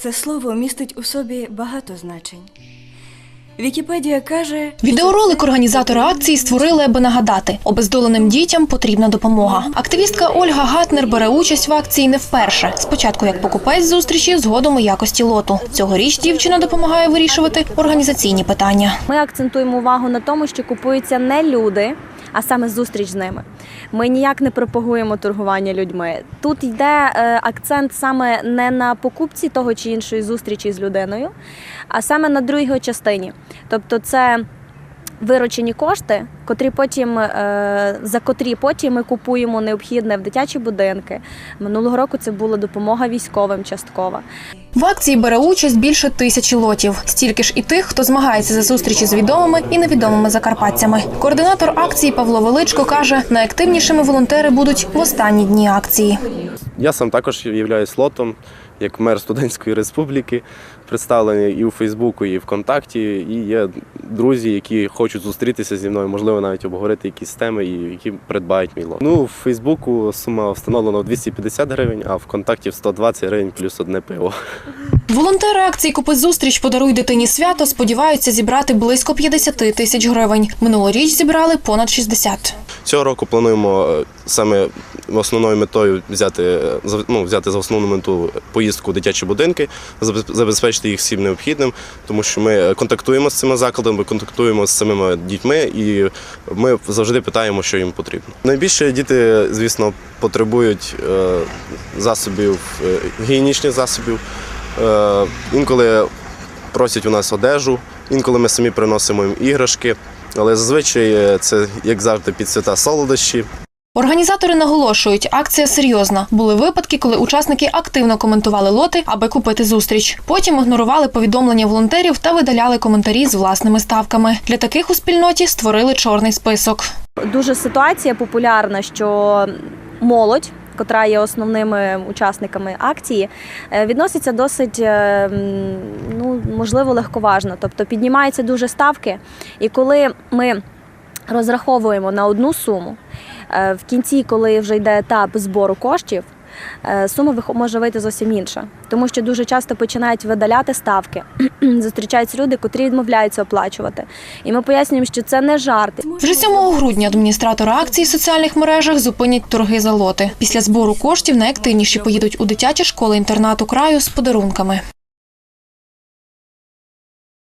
Це слово містить у собі багато значень. Вікіпедія каже, Відеоролик організатори акції створили, аби нагадати, обездоленим дітям потрібна допомога. Активістка Ольга Гатнер бере участь в акції не вперше. Спочатку як покупець зустрічі, згодом у якості лоту. Цьогоріч дівчина допомагає вирішувати організаційні питання. Ми акцентуємо увагу на тому, що купуються не люди, а саме зустріч з ними. Ми ніяк не пропагуємо торгування людьми. Тут йде е, акцент саме не на покупці того чи іншої зустрічі з людиною, а саме на другій частині. Тобто, це виручені кошти, котрі потім е, за котрі потім ми купуємо необхідне в дитячі будинки. Минулого року це була допомога військовим часткова. В акції бере участь більше тисячі лотів, стільки ж і тих, хто змагається за зустрічі з відомими і невідомими закарпатцями. Координатор акції Павло Величко каже, найактивнішими волонтери будуть в останні дні акції. Я сам також являюсь лотом, як мер студентської республіки, представлений і у Фейсбуку, і ВКонтакті. І є друзі, які хочуть зустрітися зі мною, можливо, навіть обговорити якісь теми, які придбають мій лот. Ну, у Фейсбуку сума встановлена в 250 гривень, а в ВКонтакті в 120 гривень плюс одне пиво. Волонтери акції Купи зустріч подаруй дитині свято сподіваються зібрати близько 50 тисяч гривень. Минулоріч зібрали понад 60. Цього року плануємо е, саме основною метою взяти, е, ну, взяти за основну мету поїздку в дитячі будинки, забезпечити їх всім необхідним, тому що ми контактуємо з цими закладами, контактуємо з самими дітьми, і ми завжди питаємо, що їм потрібно. Найбільше діти, звісно, потребують е, засобів, е, гігієнічних засобів. Інколи просять у нас одежу, інколи ми самі приносимо їм іграшки. Але зазвичай це, як завжди, під свята солодощі. Організатори наголошують, акція серйозна. Були випадки, коли учасники активно коментували лоти, аби купити зустріч. Потім ігнорували повідомлення волонтерів та видаляли коментарі з власними ставками. Для таких у спільноті створили чорний список. Дуже ситуація популярна, що молодь. Котра є основними учасниками акції, е, відноситься досить е, ну можливо легковажно. Тобто піднімаються дуже ставки, і коли ми розраховуємо на одну суму, в кінці, коли вже йде етап збору коштів, е, сума може вийти зовсім інша, тому що дуже часто починають видаляти ставки. Зустрічаються люди, котрі відмовляються оплачувати. І ми пояснюємо, що це не жарт. Вже 7 грудня адміністратори акції в соціальних мережах зупинять торги за лоти. Після збору коштів найактивніші поїдуть у дитячі школи інтернату краю з подарунками.